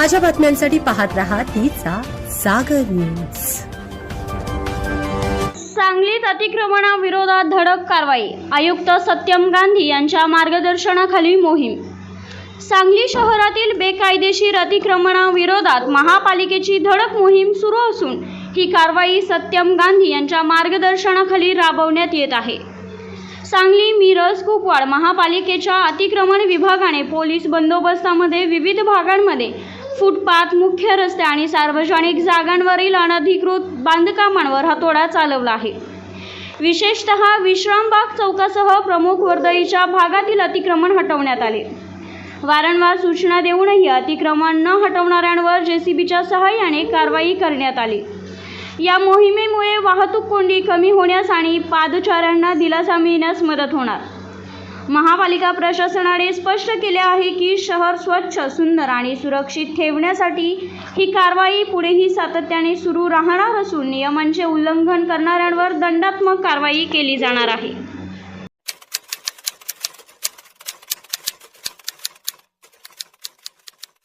ताज्या बातम्यांसाठी पाहत राहा तिचा सागर न्यूज. सांगलीत अतिक्रमणाविरोधात धडक कारवाई. आयुक्त सत्यम गांधी यांच्या मार्गदर्शनाखाली मोहीम. सांगली शहरातील बेकायदेशीर अतिक्रमणाविरोधात महापालिकेची धडक मोहीम सुरू असून ही कारवाई सत्यम गांधी यांच्या मार्गदर्शनाखाली राबवण्यात येत आहे. सांगली मिरज कुपवाड महापालिकेच्या अतिक्रमण विभागाने पोलीस बंदोबस्तामध्ये विविध भागांमध्ये फुटपाथ मुख्य रस्ते आणि सार्वजनिक जागांवरील अनधिकृत बांधकामांवर हातोडा चालवला आहे. विशेषतः विश्रामबाग चौकासह प्रमुख वर्दळीच्या भागातील अतिक्रमण हटवण्यात आले. वारंवार सूचना देऊनही अतिक्रमण न हटवणाऱ्यांवर जेसीबीच्या सहाय्याने कारवाई करण्यात आली. या मोहिमेमुळे वाहतूक कोंडी कमी होण्यास आणि पादचाऱ्यांना दिलासा मिळण्यास मदत होणार. महापालिका प्रशासनाने स्पष्ट केले आहे की शहर स्वच्छ सुंदर आणि सुरक्षित ठेवण्यासाठी ही कारवाई पुढेही सातत्याने सुरू राहणार असून नियमांचे उल्लंघन करणाऱ्यांवर दंडात्मक कारवाई केली जाणार आहे.